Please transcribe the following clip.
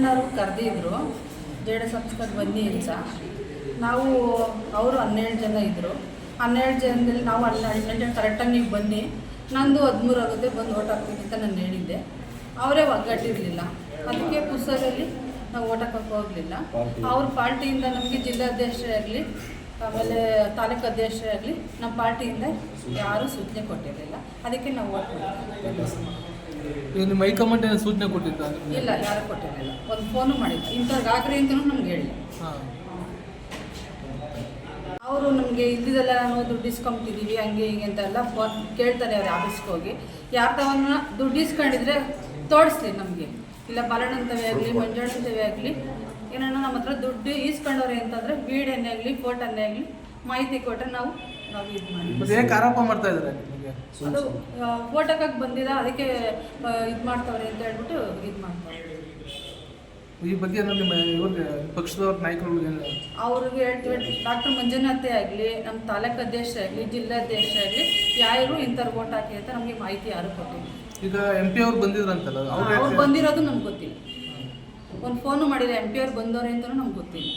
ಮಂಜಣ್ಣವರು ಕರೆದಿದ್ರು ಜೇಡ ಸಂಸ್ಕಾರ ಬನ್ನಿ ಅಂತ. ನಾವು ಅವರು ಹನ್ನೆರಡು ಜನ ಇದ್ದರು ಹನ್ನೆರಡು ಜನದಲ್ಲಿ ನಾವು ಹನ್ನೆರಡು ಹನ್ನೆರಡು ಜನ ಕರೆಕ್ಟಾಗಿ ನೀವು ಬನ್ನಿ. ನಂದು ಹದಿಮೂರು ಆಗುತ್ತೆ ಬಂದು ಓಟ್ ಹಾಕ್ತೀನಿ ಅಂತ ನಾನು ಹೇಳಿದ್ದೆ. ಅವರೇ ಒಗ್ಗಟ್ಟಿರಲಿಲ್ಲ. ಅದಕ್ಕೆ ಪುಸ್ತಕದಲ್ಲಿ ನಾವು ಓಟ್ ಹೋಗಲಿಲ್ಲ. ಅವ್ರ ಪಾರ್ಟಿಯಿಂದ ನಮಗೆ ಜಿಲ್ಲಾಧ್ಯಕ್ಷರೇ ಆಗಲಿ ಆಮೇಲೆ ತಾಲೂಕು ಅಧ್ಯಕ್ಷರೇ ಆಗಲಿ ನಮ್ಮ ಪಾರ್ಟಿಯಿಂದ ಯಾರೂ ಸೂಚನೆ ಕೊಟ್ಟಿರಲಿಲ್ಲ. ಅದಕ್ಕೆ ನಾವು ಓಟ್ ಈಗ ನಿಮ್ಮ ಹೈಕಮಾಂಡ್ ಏನು ಸೂಚನೆ ಕೊಟ್ಟಿದ್ದ? ಇಲ್ಲ ಯಾರು ಕೊಟ್ಟಿರಲಿಲ್ಲ. ಒಂದು ಫೋನು ಮಾಡಿದ್ರು. ಇಂಥವ್ರಿಗೆ ಆಗ್ರಿ ಅಂತಲೂ ನಮ್ಗೆ ಹೇಳಿ. ಹಾಂ. ಅವರು ನಮಗೆ ಇದ್ದಿದ್ದೆಲ್ಲ ನಾವು ದುಡ್ಡು ಇಸ್ಕೊಂಬಿಟ್ಟಿದ್ದೀವಿ ಹಂಗೆ ಹಿಂಗೆ ಅಂತೆಲ್ಲ ಫೋನ್ ಕೇಳ್ತಾರೆ ಅವ್ರು ಆಫೀಸ್ಗೆ ಹೋಗಿ. ಯಾರು ತವನ್ನ ದುಡ್ಡು ಇಸ್ಕೊಂಡಿದ್ರೆ ತೋರಿಸ್ಲಿ ನಮಗೆ. ಇಲ್ಲ ಬಾಲಣ್ಣಂತವೇ ಆಗಲಿ ಮಂಜಣ್ಣಂತವೇ ಆಗಲಿ. ಏನನ್ನ ನಮ್ಮ ಹತ್ರ ದುಡ್ಡು ಈಸ್ಕೊಂಡವ್ರೆ ಅಂತಂದರೆ ವೀಡಿಯೋನೇ ಆಗಲಿ ಫೋಟೋನೇ ಆಗಲಿ ಮಾಹಿತಿ ಕೊಟ್ಟರೆ ನಾವು ನಾವು ಇದು ಆರೋಪ ಮಾಡ್ತಾ ಇದ್ದಾರೆ ನಿಮಗೆ? ಅದು ಬಂದಿಲ್ಲ ಅದಕ್ಕೆ ಇದು ಮಾಡ್ತಾವ್ರೆ ಅಂತ ಹೇಳ್ಬಿಟ್ಟು ಇದು ಮಾಡ್ತಾರೆ. ಈ ಬಗ್ಗೆ ನಿಮ್ಮ ಇವ್ರಿಗೆ ಪಕ್ಷದವ್ರ ನಾಯಕರುಗಳಿಗೆ ಏನು ಅವ್ರಿಗೆ ಹೇಳ್ತೀವಿ ಡಾಕ್ಟರ್ ಮಂಜುನಾಥೆ ಆಗಲಿ ನಮ್ಮ ತಾಲೂಕು ಅಧ್ಯಕ್ಷ ಆಗಲಿ ಜಿಲ್ಲಾಧ್ಯಕ್ಷ ಆಗಲಿ ಯಾರು ಇಂಥವ್ರು ವೋಟ್ ಹಾಕಿ ಅಂತ ನಮಗೆ ಮಾಹಿತಿ ಯಾರು ಕೊಟ್ಟಿಲ್ಲ. ಈಗ ಎಂ ಪಿ ಅವ್ರು ಬಂದಿದ್ರಂತಲ್ಲ ಅವ್ರು ಅವ್ರು ಬಂದಿರೋದು ನಮ್ಗೆ ಗೊತ್ತಿಲ್ಲ. ಒಂದು ಫೋನು ಮಾಡಿದ್ರೆ ಎಂ ಪಿ ಅವ್ರು ಬಂದವ್ರೆ ಅಂತಲೂ ನಮ್ಗೆ ಗೊತ್ತಿಲ್ಲ.